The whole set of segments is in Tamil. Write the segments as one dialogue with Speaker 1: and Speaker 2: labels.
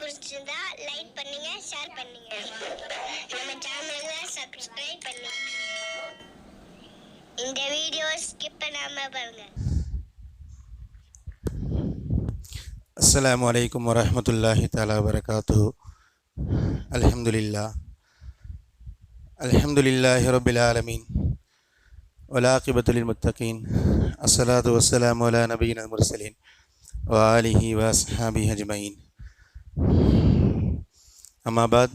Speaker 1: பிடிச்சிருந்தா லைக் பண்ணுங்க ஷேர் பண்ணுங்க. நம்ம சேனலை சப்ஸ்கிரைப் பண்ணுங்க. இந்த வீடியோ ஸ்கிப் பண்ணாம பாருங்க.
Speaker 2: அஸ்லாம் வலைக்கம் வரமத்துல்லாஹி தாலா வரகாத்து அலமதுல்லா அலமதுல்லாஹி ரபில் ஆலமீன் வலாக்கிபத்துலில் முத்தகீன் அஸ்லாத்து வசலாம் வலா முர்சலீன் வாலிஹி வாஸ்ஹாபி அஜ்மயின் أما بعد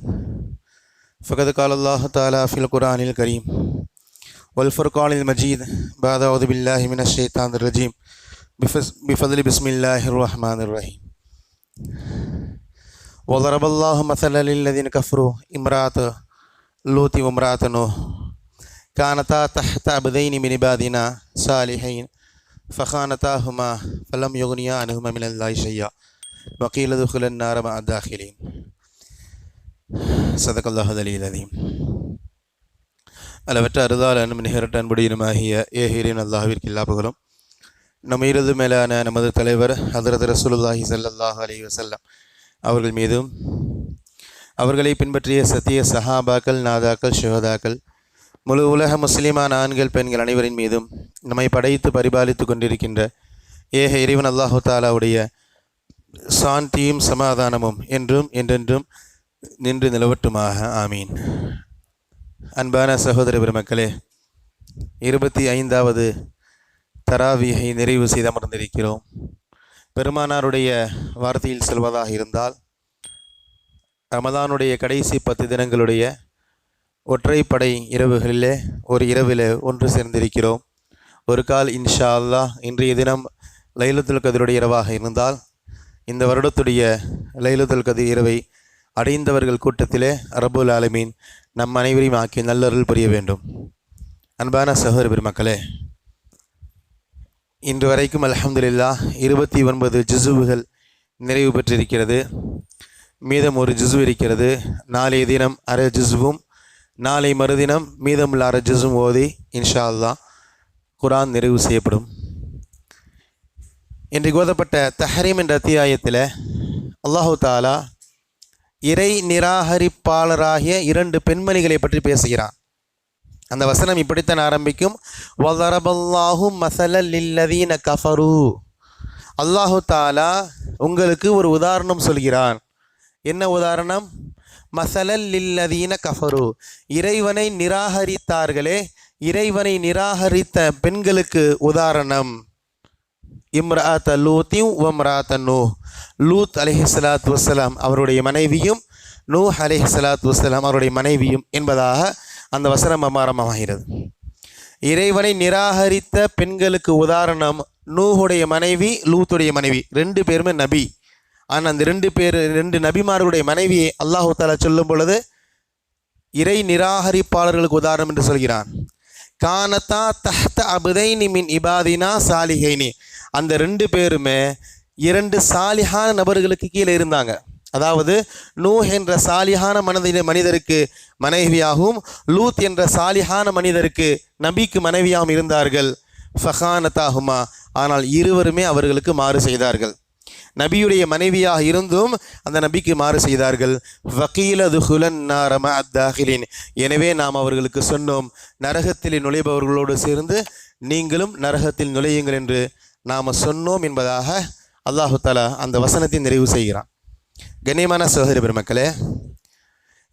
Speaker 2: فقد قال الله تعالى في القرآن الكريم والفرقان المجيد. بعد أعوذ بالله من الشيطان الرجيم. بفضل بسم الله الرحمن الرحيم. وضرب الله مثلا للذين كفروا امرأة لوط وامرأة نوح. كانتا تحت عبدين من عبادنا صالحين فخانتاهما فلم يغنيا عنهما من الله شيئا. وقيل ادخلا النار مع الداخلين. சதகல்லாஹ் அலியில் அலீம். அளவற்ற அருதால் அன்பு நிகரட்ட அன்புடையனுமாகிய ஏஹீரின் அல்லாஹிற்கு எல்லா புகழும். நம் ஈரது மேலான நமது தலைவர் ஹதரத் ரசூலுல்லாஹி சல்லாஹ் அலி வசல்லம் அவர்கள் மீதும் அவர்களை பின்பற்றிய சத்திய சஹாபாக்கள் நாதாக்கள் ஷுஹதாக்கள் முழு உலக முஸ்லிமான ஆண்கள் பெண்கள் அனைவரின் மீதும் நம்மை படைத்து பரிபாலித்து கொண்டிருக்கின்ற ஏக இறைவன் அல்லாஹு தாலாவுடைய சாந்தியும் சமாதானமும் என்றும் என்றென்றும் நின்று நிலவட்டுமாக. ஆமீன். அன்பான சகோதர பெருமக்களே இருபத்தி ஐந்தாவது தராவியை நிறைவு செய்து அமர்ந்திருக்கிறோம். பெருமானாருடைய வார்த்தையில் செல்வதாக இருந்தால் ரமதானுடைய கடைசி பத்து தினங்களுடைய ஒற்றைப்படை இரவுகளிலே ஒரு இரவில் ஒன்று சேர்ந்திருக்கிறோம். ஒரு கால் இன்ஷா அல்லாஹ் இன்றைய தினம் லைலத்துல் கதிருடைய இரவாக இருந்தால் இந்த வருடத்துடைய லைலத்துல் கதிர் இரவை அடைந்தவர்கள் கூட்டத்திலே அரபுல் ஆலமீன் நம் அனைவரையும் ஆக்கி நல்லருள் புரிய வேண்டும். அன்பான சகோதர பெருமக்களே இன்று வரைக்கும் அலமதுல்லா இருபத்தி ஒன்பது ஜிசுவுகள் நிறைவு பெற்றிருக்கிறது. மீதம் ஒரு ஜிசு இருக்கிறது. நாளைய தினம் அரை ஜிசுவும் நாளை மறுதினம் மீதமுள்ள அரை ஜிசுவும் ஓதி இன்ஷா அல்லாஹ் குரான் நிறைவு செய்யப்படும். இன்றைக்கு ஓதப்பட்ட தஹரீம் என்ற அத்தியாயத்தில் அல்லாஹு தாலா இறை நிராகரிப்பாளராகிய இரண்டு பெண்மணிகளை பற்றி பேசுகிறான். அந்த வசனம் இப்படித்தான் ஆரம்பிக்கும். வதரபல்லாஹும் மசலல் லில்லதீன கஃபரு. அல்லாஹு தாலா உங்களுக்கு ஒரு உதாரணம் சொல்கிறான். என்ன உதாரணம்? மசலல் லில்லதீன கஃபரு. இறைவனை நிராகரித்தார்களே இறைவனை நிராகரித்த பெண்களுக்கு உதாரணம். இம்ராத்த லூத்தியும் உம்ராத்த நூ லூத் அலிஹலாத் வசலாம் அவருடைய மனைவியும் நூ அலிஹலாத் வசலாம் அவருடைய மனைவியும் என்பதாக அந்த வசனம் அமாரமாகிறது இறைவனை நிராகரித்த பெண்களுக்கு உதாரணம் நூஹுடைய மனைவி லூத்துடைய மனைவி ரெண்டு பேருமே நபி. ஆனால் அந்த ரெண்டு பேர் ரெண்டு நபிமார்களுடைய மனைவியை அல்லாஹு தாலா சொல்லும் பொழுது இறை நிராகரிப்பாளர்களுக்கு உதாரணம் என்று சொல்கிறான். கானத்தா தஹ்த அபுதைனி மின் இபாதினா சாலிகைனி அந்த ரெண்டு பேருமே இரண்டு சாலிஹான நபர்களுக்கு கீழே இருந்தாங்க. அதாவது நூ என்ற சாலிஹான மனதின மனிதருக்கு மனைவியாகவும் லூத் என்ற சாலிஹான மனிதருக்கு நபிக்கு மனைவியாகவும் இருந்தார்கள். ஃபஹானதாகுமா ஆனால் இருவருமே அவர்களுக்கு மாறு செய்தார்கள். நபியுடைய மனைவியாக இருந்தும் அந்த நபிக்கு மாறு செய்தார்கள். வக்கீல துஹுலன் நாரம அத்தாஹிலின் எனவே நாம் அவர்களுக்கு சொன்னோம் நரகத்தில் நுழைபவர்களோடு சேர்ந்து நீங்களும் நரகத்தில் நுழையுங்கள் என்று நாம் சொன்னோம் என்பதாக அல்லாஹு தாலா அந்த வசனத்தை நிறைவு செய்கிறான். கண்ணியமான சகோதரி பெருமக்களே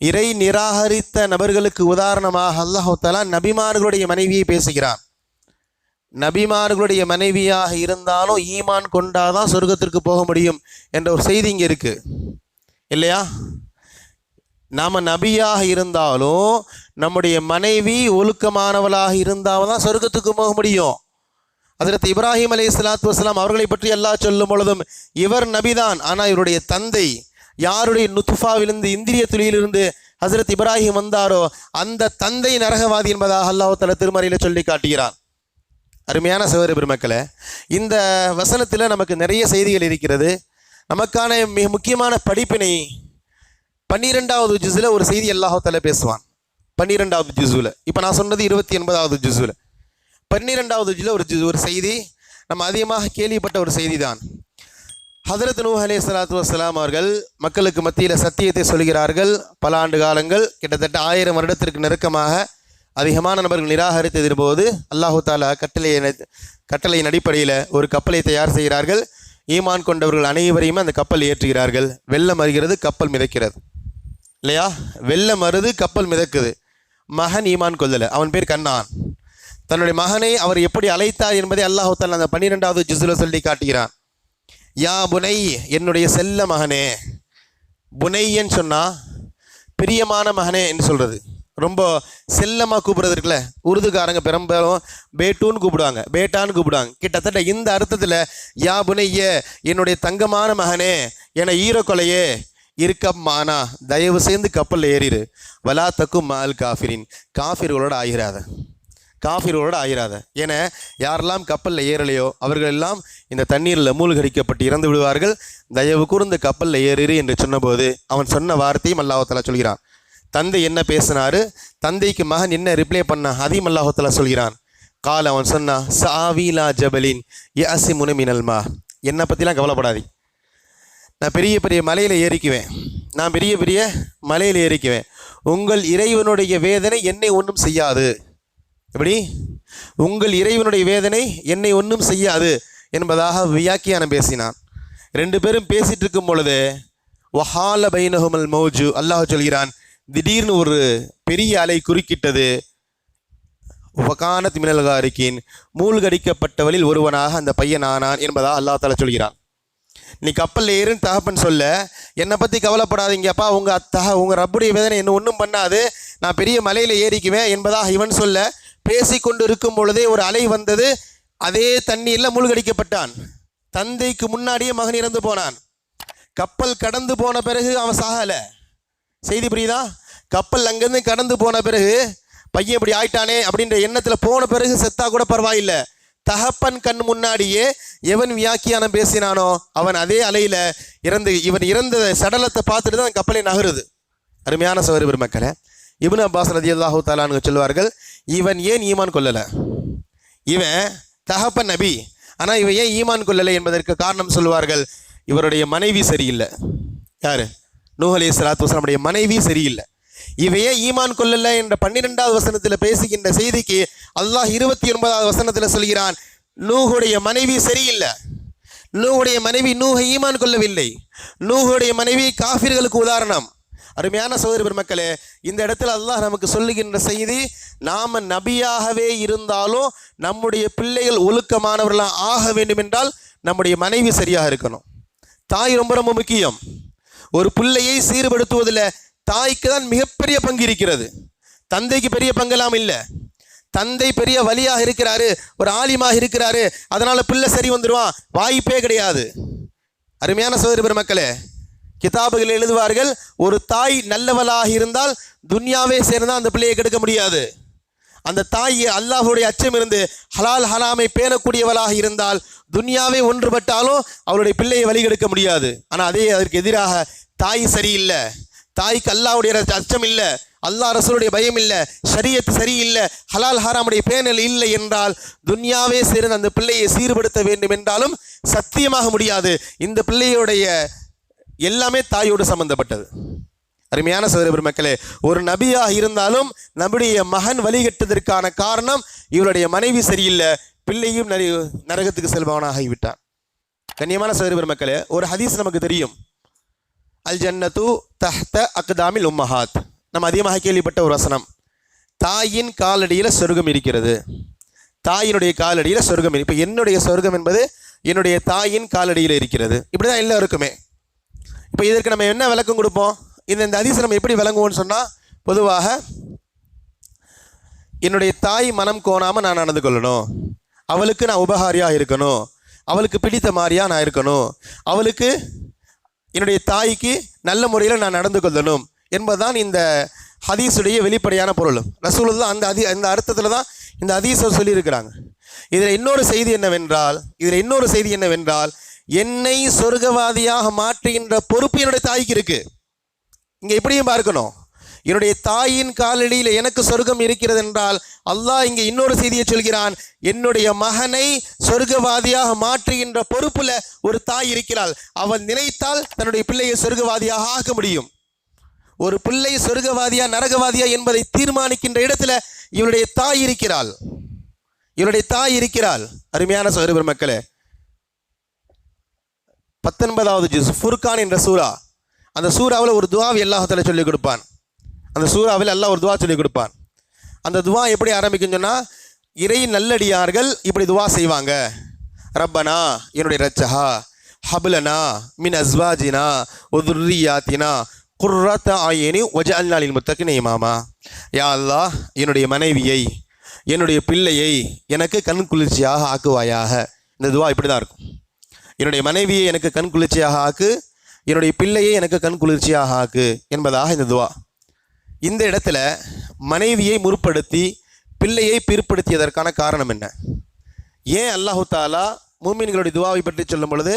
Speaker 2: இறை நிராகரித்த நபர்களுக்கு உதாரணமாக அல்லாஹு தாலா நபிமார்களுடைய மனைவியை பேசுகிறான். நபிமார்களுடைய மனைவியாக இருந்தாலும் ஈமான் கொண்டாதான் சொர்க்கத்திற்கு போக முடியும் என்ற ஒரு செய்தி இங்கே இருக்குது இல்லையா? நாம் நபியாக இருந்தாலும் நம்முடைய மனைவி ஒழுக்கமானவளாக இருந்தால் தான் சொர்க்கத்துக்கு போக முடியும். அதற்கு இப்ராஹிம் அலி இஸ்லாத்து வஸ்லாம் அவர்களை பற்றி எல்லா சொல்லும் பொழுதும் இவர் நபிதான் ஆனால் இவருடைய தந்தை யாருடைய நுத்துஃபாவிலிருந்து இந்திரிய துளியிலிருந்து ஹசரத் இப்ராஹிம் வந்தாரோ அந்த தந்தை நரகவாதி என்பதாக அல்லாஹ் திருமறையில் சொல்லி காட்டுகிறார் அருமையான சகோதர பெருமக்களே இந்த வசனத்தில் நமக்கு நிறைய செய்திகள் இருக்கிறது. நமக்கான மிக முக்கியமான படிப்பினை பன்னிரெண்டாவது ஜுஸில் ஒரு செய்தி அல்லாஹால பேசுவான். பன்னிரெண்டாவது ஜுஸுவில் இப்போ நான் சொன்னது இருபத்தி ஒன்பதாவது ஜுஸுவில் பன்னிரெண்டாவது ஜுஸில் ஒரு ஒரு செய்தி. நம்ம அதிகமாக கேள்விப்பட்ட ஒரு செய்தி தான் ஹதரத் நூ அலே சலாத்து வசலாம் அவர்கள் மக்களுக்கு மத்தியில் சத்தியத்தை சொல்கிறார்கள். பல ஆண்டு காலங்கள் கிட்டத்தட்ட ஆயிரம் வருடத்திற்கு நெருக்கமாக அதிகமான நபர்கள் நிராகரித்ததின் போது அல்லாஹு தாலா கட்டளையை கட்டளையின் அடிப்படையில் ஒரு கப்பலை தயார் செய்கிறார்கள். ஈமான் கொண்டவர்கள் அனைவரையுமே அந்த கப்பல் ஏற்றுகிறார்கள். வெள்ளம் வருகிறது கப்பல் மிதக்கிறது. இல்லையா? வெள்ளம் வருது கப்பல் மிதக்குது. மகன் ஈமான் கொள்ளலை. அவன் பேர் கண்ணான். தன்னுடைய மகனை அவர் எப்படி அழைத்தார் என்பதை அல்லாஹு தாலா அந்த பன்னிரெண்டாவது ஜிசுல சொல்லி காட்டுகிறான். யா புனை என்னுடைய செல்ல மகனே புனையன்னு சொன்னால் பிரியமான மகனே என்று சொல்கிறது ரொம்ப செல்லமாக கூப்பிட்றது இருக்குல்ல உருதுகாரங்க பெரும்பாலும் பேட்டுன்னு கூப்பிடுவாங்க பேட்டான்னு கூப்பிடுவாங்க. கிட்டத்தட்ட இந்த அர்த்தத்தில் யா புனைய என்னுடைய தங்கமான மகனே என ஈரக்கொலையே இருக்கம்மானா தயவு சேர்ந்து கப்பலில் ஏறிடு வலா தக்கும் மால் காஃபிரின் காஃபிர்களோட ஆகிறாத. காஃபிர்களோட ஆயிராத. என யாரெல்லாம் கப்பலில் ஏறலையோ அவர்கள் எல்லாம் இந்த தண்ணீரில் மூழ்கடிக்கப்பட்டு இறந்து விடுவார்கள். தயவு கூர்ந்து கப்பலில் ஏறிரு என்று சொன்னபோது அவன் சொன்ன வார்த்தையும் அல்லாஹத்தலா சொல்கிறான். தந்தை என்ன பேசினாரு? தந்தைக்கு மகன் என்ன ரிப்ளை பண்ண? அதையும் அல்லாஹத்தலா சொல்கிறான். கால் அவன் சொன்னா சாவிலா ஜபலின் யாசி முனமினல்மா என்னை பற்றிலாம் கவலைப்படாதீங்க நான் பெரிய பெரிய மலையில் ஏறிக்குவேன். நான் பெரிய பெரிய மலையில் ஏறிக்குவேன். உங்கள் இறைவனுடைய வேதனை என்னை ஒன்றும் செய்யாது. எப்படி? உங்கள் இறைவனுடைய வேதனை என்னை ஒன்றும் செய்யாது என்பதாக வியாக்கியானம் பேசினான். ரெண்டு பேரும் பேசிட்டு இருக்கும் பொழுது வஹால பைனஹுமல் மௌஜு அல்லாஹ் சொல்கிறான் திடீர்னு ஒரு பெரிய அலை குறுக்கிட்டது. வகானத் மினல்காரிக்கின் மூழ்கடிக்கப்பட்டவளில் ஒருவனாக அந்த பையன் ஆனான் என்பதாக அல்லாஹ் தாலா சொல்கிறான். நீ கப்பலில் ஏறுன்னு தகப்பன் சொல்ல என்னை பற்றி கவலைப்படாதீங்கப்பா உங்கள் தக உங்கள் ரப்புடைய வேதனை என்ன ஒன்றும் பண்ணாது. நான் பெரிய மலையில் ஏறிக்குவேன் என்பதாக இவன் சொல்ல பேசிக்கொண்டு இருக்கும் பொழுதே ஒரு அலை வந்தது. அதே தண்ணீரில் மூழ்கடிக்கப்பட்டான். தந்தைக்கு முன்னாடியே மகன் இறந்து போனான். கப்பல் கடந்து போன பிறகு அவன் சாகலை. செய்தி புரியுதா? கப்பல் அங்கேருந்து கடந்து போன பிறகு பையன் இப்படி ஆயிட்டானே அப்படின்ற எண்ணத்தில் போன பிறகு செத்தா கூட பரவாயில்லை. தகப்பன் கண் முன்னாடியே எவன் வியாக்கியானம் பேசினானோ அவன் அதே அலையில் இறந்து இவன் இறந்த சடலத்தை பார்த்துட்டு தான் கப்பலை நகருது. அருமையான சௌரி பெருமக்களை இபுன் அப்பாஸ் ரதி அல்லாஹூ தாலான்னு சொல்லுவார்கள் இவன் ஏன் ஈமான் கொள்ளலை? இவன் தகப்பன் நபி. ஆனால் இவன் ஏன் ஈமான் கொள்ளலை என்பதற்கு காரணம் சொல்வார்கள் இவருடைய மனைவி சரியில்லை. யாரு? நூஹ் அலி சலாத்து வசலமுடைய மனைவி சரியில்லை. இவையே ஈமான் கொள்ளல என்ற பன்னிரெண்டாவது வசனத்தில் பேசுகின்ற செய்திக்கு அல்லாஹ் இருபத்தி ஒன்பதாவது வசனத்தில் சொல்கிறான் நூஹுடைய மனைவி சரியில்லை. நூஹுடைய மனைவி நூஹை ஈமான் கொள்ளவில்லை. நூஹுடைய மனைவி காஃபிர்களுக்கு உதாரணம். அருமையான சகோதரி பெருமக்களே இந்த இடத்துல அல்லாஹ் நமக்கு சொல்லுகின்ற செய்தி நாம் நபியாகவே இருந்தாலும் நம்முடைய பிள்ளைகள் ஒழுக்கமானவர்களாக ஆக வேண்டும் என்றால் நம்முடைய மனைவி சரியாக இருக்கணும். தாய் ரொம்ப ரொம்ப முக்கியம். ஒரு பிள்ளையை சீர்படுத்துவதில் தாய்க்கு தான் மிகப்பெரிய பங்கு இருக்கிறது. தந்தைக்கு பெரிய பங்கெல்லாம் இல்லை. தந்தை பெரிய வலியாக இருக்கிறாரு ஒரு ஆலிமாக இருக்கிறாரு அதனால் பிள்ளை சரி வந்துடுவான் வாய்ப்பே கிடையாது. அருமையான சோதரி பெருமக்களே கிதாபுகள் எழுதுவார்கள் ஒரு தாய் நல்லவளாக இருந்தால் துன்யாவே சேர்ந்தால் அந்த பிள்ளையை கெடுக்க முடியாது. அந்த தாய் அல்லாஹுடைய அச்சம் இருந்து ஹலால் ஹலாமை பேணக்கூடியவளாக இருந்தால் துன்யாவே ஒன்றுபட்டாலும் அவளுடைய பிள்ளையை வழிகெடுக்க முடியாது. ஆனால் அதே அதற்கு எதிராக தாய் சரியில்லை. தாய்க்கு அல்லாஹ்வுடைய அச்சம் இல்லை. அல்லாஹ் ரசூலுடைய பயம் இல்லை. ஷரியத் சரியில்லை. ஹலால் ஹராமுடைய பேனல் இல்லை என்றால் துன்யாவே சேர்ந்து அந்த பிள்ளையை சீர்படுத்த வேண்டும் என்றாலும் சத்தியமாக முடியாது. இந்த பிள்ளையுடைய எல்லாமே தாயோடு சம்பந்தப்பட்டது. அருமையான சதுர பெருமக்களே ஒரு நபியாக இருந்தாலும் நம்முடைய மகன் வழிகட்டதற்கான காரணம் இவருடைய மனைவி சரியில்லை பிள்ளையும் நரி நரகத்துக்கு செல்பவனாக ஆகிவிட்டான் கண்ணியமான சதுர பெருமக்களே ஒரு ஹதீஸ் நமக்கு தெரியும். அல் ஜன்னத்து தஹ்த அக்தாமில் உம்மஹாத். நம்ம அதிகமாக கேள்விப்பட்ட ஒரு வசனம். தாயின் காலடியில் சொர்க்கம் இருக்கிறது. தாயினுடைய காலடியில் சொர்க்கம் இப்போ என்னுடைய சொர்க்கம் என்பது என்னுடைய தாயின் காலடியில் இருக்கிறது. இப்படி தான் எல்லாருக்குமே. இப்போ இதற்கு நம்ம என்ன விளக்கம் கொடுப்போம்? இந்த இந்த அதிசயம் நம்ம எப்படி விளங்குவோம்னு சொன்னால் பொதுவாக என்னுடைய தாய் மனம் கோணாமல் நான் நடந்து கொள்ளணும். அவளுக்கு நான் உபகாரியாக இருக்கணும். அவளுக்கு பிடித்த மாதிரியாக நான் இருக்கணும். அவளுக்கு என்னுடைய தாய்க்கு நல்ல முறையில் நான் நடந்து கொள்ளணும் என்பதுதான் இந்த ஹதீஸுடைய வெளிப்படையான பொருள். ரசூலுல்லா அந்த அதி அந்த அர்த்தத்தில் தான் இந்த ஹதீஸை சொல்லியிருக்கிறாங்க. இதில் இன்னொரு செய்தி என்னவென்றால் இதில் இன்னொரு செய்தி என்னவென்றால் என்னை சொர்க்கவாதியாக மாற்றுகின்ற பொறுப்பு என்னுடைய தாய்க்கு இருக்கு. இங்கே இப்படியும் பார்க்கணும். என்னுடைய தாயின் காலடியில் எனக்கு சொர்க்கம் இருக்கிறது என்றால் அல்லாஹ் இங்கே இன்னொரு செய்தியை சொல்கிறான். என்னுடைய மகனை சொர்க்கவாதியாக மாற்றுகின்ற பொறுப்புல ஒரு தாய் இருக்கிறாள். அவள் நினைத்தால் தன்னுடைய பிள்ளையை சொர்க்கவாதியாக ஆக்க முடியும். ஒரு பிள்ளை சொர்க்கவாதியா நரகவாதியா என்பதை தீர்மானிக்கின்ற இடத்துல இவளுடைய தாய் இருக்கிறாள். இவளுடைய தாய் இருக்கிறாள். அருமையான சகோதர மக்களே பத்தொன்பதாவது ஜூஸ் ஃபுர்கான் என்ற சூரா அந்த சூறாவில் ஒரு துவாவை அல்லாஹால சொல்லிக் கொடுப்பான். அந்த சூறாவில் அல்லாஹ் ஒரு துவா சொல்லிக் கொடுப்பான். அந்த துவா எப்படி ஆரம்பிக்கும்னு சொன்னால் இறை நல்லடியார்கள் இப்படி துவா செய்வாங்க. ரப்பனா என்னுடைய ரச்சஹா ஹபுலனா மின் அஸ்வாஜினா ஒதுர்ரியாத்தினா குர்ரத்த ஆயனி ஒஜ அல்நாளின் முத்தக்கு இமாமா. யா அல்லாஹ் என்னுடைய மனைவியை என்னுடைய பிள்ளையை எனக்கு கண் குளிர்ச்சியாக ஆக்குவாயாக. இந்த துவா இப்படி தான் இருக்கும். என்னுடைய மனைவியை எனக்கு கண் குளிர்ச்சியாக ஆக்கு என்னுடைய பிள்ளையை எனக்கு கண் குளிர்ச்சியாக ஆக்கு என்பதாக இந்த துவா. இந்த இடத்துல மனைவியை முற்படுத்தி பிள்ளையை பிற்படுத்தியதற்கான காரணம் என்ன? ஏன் அல்லாஹு தாலா மூமின்களுடைய துவாவை பற்றி சொல்லும் பொழுது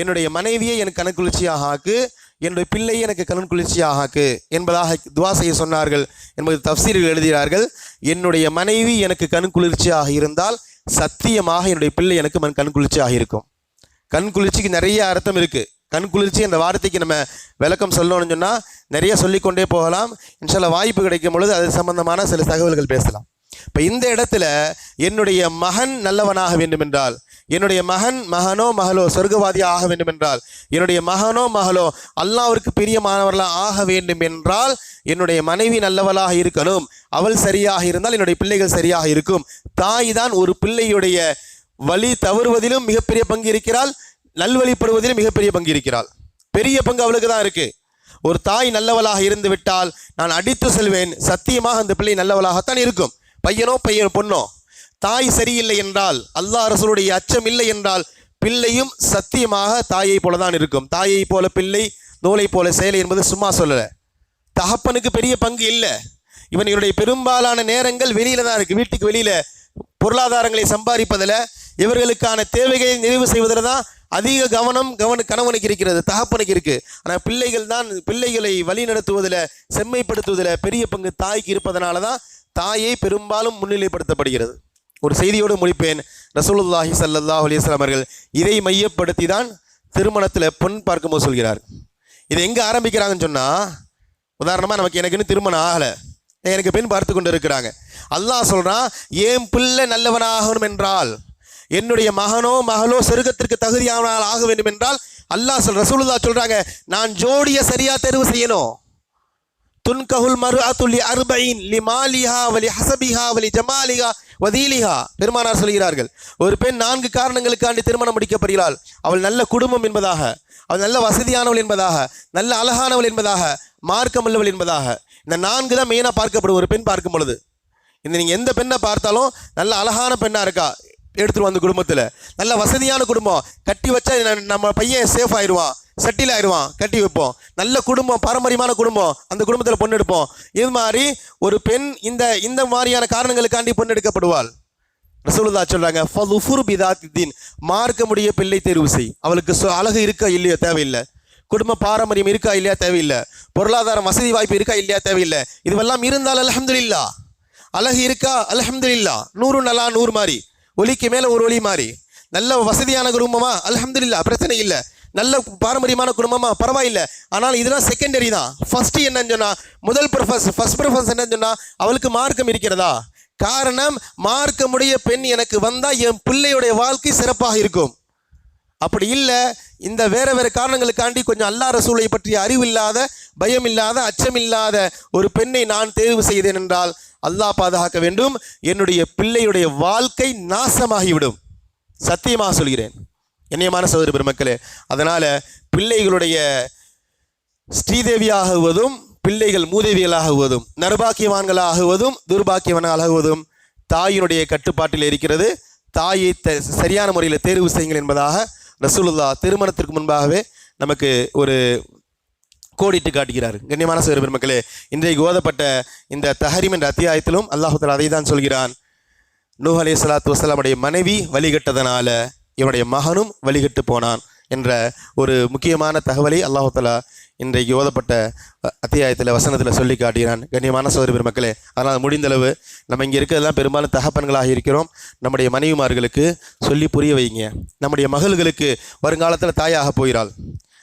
Speaker 2: என்னுடைய மனைவியை எனக்கு கண் குளிர்ச்சியாக ஆக்கு என்னுடைய பிள்ளையை எனக்கு கண் குளிர்ச்சியாக ஆக்கு என்பதாக துவா செய்ய சொன்னார்கள் என்பது தப்சீர்கள் எழுதுகிறார்கள். என்னுடைய மனைவி எனக்கு கண் குளிர்ச்சியாக இருந்தால் சத்தியமாக என்னுடைய பிள்ளை எனக்கு மண் கண் குளிர்ச்சியாக இருக்கும். கண் குளிர்ச்சிக்கு நிறைய அர்த்தம் இருக்குது கண் குளிர்ச்சி அந்த வார்த்தைக்கு நம்ம விளக்கம் சொல்லணும்னு சொன்னால் நிறைய சொல்லிக்கொண்டே போகலாம். இன்ஷால வாய்ப்பு கிடைக்கும் பொழுது அது சம்பந்தமான சில தகவல்கள் பேசலாம். இப்போ இந்த இடத்துல என்னுடைய மகன் நல்லவனாக வேண்டுமென்றால் என்னுடைய மகன் மகனோ மகளோ சொர்க்கவாதியாக ஆக வேண்டுமென்றால் என்னுடைய மகனோ மகளோ அல்லாவிற்கு பிரியமானவர்களாக ஆக வேண்டும் என்றால் என்னுடைய மனைவி நல்லவளாக இருக்கணும். அவள் சரியாக இருந்தால் என்னுடைய பிள்ளைகள் சரியாக இருக்கும். தாய் தான் ஒரு பிள்ளையுடைய வழி தவறுவதிலும் மிகப்பெரிய பங்கு இருக்கிறாள். நல்வழிப்படுவதிலும் மிகப்பெரிய பங்கு இருக்கிறாள். பெரிய பங்கு அவளுக்கு தான் இருக்குது ஒரு தாய் நல்லவளாக இருந்து விட்டால் நான் அடித்து செல்வேன். சத்தியமாக அந்த பிள்ளை நல்லவளாகத்தான் இருக்கும். பையனோ பையன் பொண்ணோ. தாய் சரியில்லை என்றால் அல்லாஹ் ரசூலுடைய அச்சம் இல்லை என்றால் பிள்ளையும் சத்தியமாக தாயை போல தான் இருக்கும். தாயை போல பிள்ளை நூலை போல செயலை என்பது சும்மா சொல்லலை. தகப்பனுக்கு பெரிய பங்கு இல்லை. இவன் இவருடைய பெரும்பாலான நேரங்கள் வெளியில தான் இருக்குது வீட்டுக்கு வெளியில் பொருளாதாரங்களை சம்பாதிப்பதில் இவர்களுக்கான தேவைகளை நிறைவு செய்வதில் தான் அதிக கவனம் கவன கணவனுக்கு இருக்கிறது தகப்பனுக்கு இருக்குது ஆனால் பிள்ளைகள் தான் பிள்ளைகளை வழி நடத்துவதில் செம்மைப்படுத்துவதில் பெரிய பங்கு தாய்க்கு இருப்பதனால தான் தாயை பெரும்பாலும் முன்னிலைப்படுத்தப்படுகிறது. ஒரு செய்தியோடு முடிப்பேன். ரசூலுல்லாஹி சல்லா அலைஹி அவர்கள் இதை மையப்படுத்தி தான் திருமணத்தில் பொன் பார்க்கும்போது சொல்கிறார். இது எங்கே ஆரம்பிக்கிறாங்கன்னு சொன்னால் உதாரணமாக நமக்கு எனக்கு இன்னும் திருமணம் ஆகலை. எனக்கு பெண் பார்த்து கொண்டு இருக்கிறாங்க. அல்லாஹ் சொல்கிறான் ஏன் பிள்ளை நல்லவனாகணும் என்றால் என்னுடைய மகனோ மகளோ சொர்க்கத்திற்கு தகுதியானால் ஆக வேண்டும் என்றால் அல்லாஹ் சொல் ரசூலுல்லா சொல்றாங்க நான் ஜோடியை சரியா தேர்வு செய்யணும். துன்கஹுல் மரு அத்துலி அர்பைன் லி மாலிஹா வலி ஹசபிஹா வலி ஜமாலிஹா வதீலிஹா. பெருமானார் சொல்கிறார்கள் ஒரு பெண் நான்கு காரணங்களுக்காண்டி திருமணம் முடிக்கப்படுகிறாள். அவள் நல்ல குடும்பம் என்பதாக அவள் நல்ல வசதியானவள் என்பதாக நல்ல அழகானவள் என்பதாக மார்க்கமுள்ளவள் என்பதாக. இந்த நான்கு தான் மெயினாக பார்க்கப்படும் ஒரு பெண் பார்க்கும் பொழுது. இந்த நீங்கள் எந்த பெண்ணை பார்த்தாலும் நல்ல அழகான பெண்ணாக இருக்கா? எடுத்துட்டு வந்து குடும்பத்தில். நல்ல வசதியான குடும்பம். கட்டி வச்சா ந- நம்ம பையன் சேஃப் ஆயிடுவான். செட்டில் ஆயிடுவான். கட்டி வைப்போம். நல்ல குடும்பம் பாரம்பரியமான குடும்பம். அந்த குடும்பத்தில் பொண்ணு எடுப்போம். இது மாதிரி ஒரு பெண் இந்த இந்த மாதிரியான காரணங்களுக்காண்டி பொண்ணு எடுக்கப்படுவாள். ரசூலுல்லா சொல்றாங்க ஃபதுஃபுர் பிதாத்தின் மார்க்க முடிய பிள்ளை தேர்வு செய். அவளுக்கு சொ- அழகு இருக்கா இல்லையோ தேவையில்லை. குடும்ப பாரம்பரியம் இருக்கா இல்லையா தேவையில்லை. பொருளாதார வசதி வாய்ப்பு இருக்கா இல்லையா தேவையில்லை. இதுவெல்லாம் இருந்தால் அல்ஹம்துலில்லா அழகு இருக்கா? அல்ஹம்துலில்லா நூறு நல்லா நூறு மாதிரி. ஒலிக்கு மேலே ஒரு ஒலி மாறி. நல்ல வசதியான குடும்பமா அல்ஹம்துலில்லா பிரச்சனை இல்லை. நல்ல பாரம்பரியமான குடும்பமா பரவாயில்லை. ஆனால் இதெல்லாம் செகண்டரி தான். ஃபர்ஸ்ட் என்னன்னு சொன்னால் முதல் ப்ரிஃபரன்ஸ் ஃபர்ஸ்ட் ப்ரிஃபரன்ஸ் என்னன்னு சொன்னால் அவளுக்கு மார்க்கம் இருக்கிறதா? காரணம் மார்க்கமுடைய பெண் எனக்கு வந்தால் என் பிள்ளையுடைய வாழ்க்கை சிறப்பாக இருக்கும். அப்படி இல்லை இந்த வேறு வேறு காரணங்களுக்காண்டி கொஞ்சம் அல்லா ரசூலை பற்றிய அறிவில்லாத பயமில்லாத பயம் இல்லாத ஒரு பெண்ணை நான் தேர்வு செய்தேன் என்றால் அல்லாஹ் பாதுகாக்க வேண்டும். என்னுடைய பிள்ளையுடைய வாழ்க்கை நாசமாகிவிடும். சத்தியமாக சொல்கிறேன். என்னையமான சகோதர பெருமக்களே அதனால் பிள்ளைகளுடைய ஸ்ரீதேவியாகுவதும் பிள்ளைகள் மூதேவிகளாகுவதும் நர்பாக்கியவான்களாகுவதும் துர்பாக்கியவனாகுவதும் தாயினுடைய கட்டுப்பாட்டில் இருக்கிறது. தாயை த சரியான முறையில் தேர்வு செய்யுங்கள் என்பதாக ரசூலுல்லா திருமணத்திற்கு முன்பாகவே நமக்கு ஒரு கோடிட்டு காட்டுகிறார். கண்ணியமான சிறு பெருமக்களே இன்றைக்கு ஓதப்பட்ட இந்த தஹரிம் என்ற அத்தியாயத்திலும் அல்லாஹுத்தலா அதை தான் சொல்கிறான். நூஹ் அலி சலாத்து வசலாமுடைய மனைவி வழிகட்டதனால இவனுடைய மகனும் வழிகட்டு போனான் என்ற ஒரு முக்கியமான தகவலை அல்லாஹு இன்றைக்கு ஓதப்பட்ட அத்தியாயத்தில் வசனத்தில் சொல்லி காட்டுகிறான் கண்ணியமான சோதரி பெருமக்களே. அதனால் முடிந்தளவு நம்ம இங்கே இருக்கிறதெல்லாம் பெரும்பாலும் தகப்பன்களாக இருக்கிறோம். நம்முடைய மனைவிமார்களுக்கு சொல்லி புரிய வைங்க. நம்முடைய மகள்களுக்கு வருங்காலத்தில் தாயாக போகிறாள்.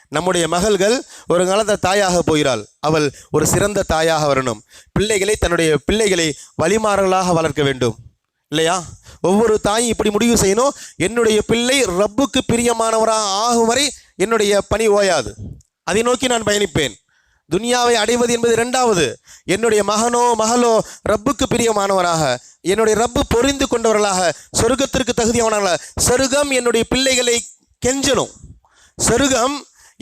Speaker 2: நம்முடைய மகள்கள் ஒரு காலத்தில் தாயாக போகிறாள். அவள் ஒரு சிறந்த தாயாக வரணும். பிள்ளைகளை தன்னுடைய பிள்ளைகளை வழிமாறலாக வளர்க்க வேண்டும். இல்லையா? ஒவ்வொரு தாயும் இப்படி முடிவு செய்யணும். என்னுடைய பிள்ளை ரப்புக்கு பிரியமானவராக ஆகும் வரை என்னுடைய பணி ஓயாது. அதை நோக்கி நான் பயணிப்பேன். துனியாவை அடைவது என்பது இரண்டாவது. என்னுடைய மகனோ மகளோ ரப்புக்கு பிரியமானவராக என்னுடைய ரப்பு பொறிந்து கொண்டவர்களாக சொர்க்கத்திற்கு தகுதியானவர்களாக சொருகம் என்னுடைய பிள்ளைகளை கெஞ்சணும். சொருகம்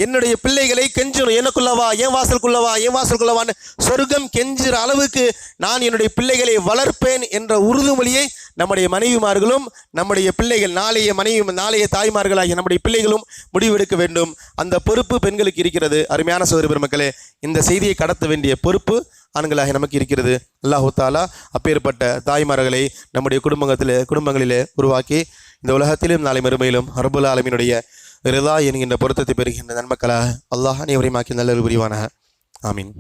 Speaker 2: என்னுடைய பிள்ளைகளை கெஞ்சணும் எனக்குள்ளவா? என் வாசலுக்குள்ளவா என் வாசலுக்குள்ளவான்னு சொர்க்கம் கெஞ்சுற அளவுக்கு நான் என்னுடைய பிள்ளைகளை வளர்ப்பேன் என்ற உறுதிமொழியை நம்முடைய மனைவிமார்களும் நம்முடைய பிள்ளைகள் நாளைய மனைவி நாளைய தாய்மார்களாகிய நம்முடைய பிள்ளைகளும் முடிவெடுக்க வேண்டும். அந்த பொறுப்பு பெண்களுக்கு இருக்கிறது. அருமையான சோதரி பெருமக்களே இந்த செய்தியை கடத்த வேண்டிய பொறுப்பு ஆண்களாக நமக்கு இருக்கிறது. அல்லாஹு தாலா அப்பேற்பட்ட தாய்மார்களை நம்முடைய குடும்பத்தில் குடும்பங்களிலே உருவாக்கி இந்த உலகத்திலும் நாளை மறுமையிலும் அரபுல் ஆலமினுடைய ரிதா என்கின்ற பொருத்தத்தை பெறுகின்ற நன்மக்களாக அல்லாஹ் அனைவரையும் ஆக்கி நல்லது புரிவானாக. ஆமீன்.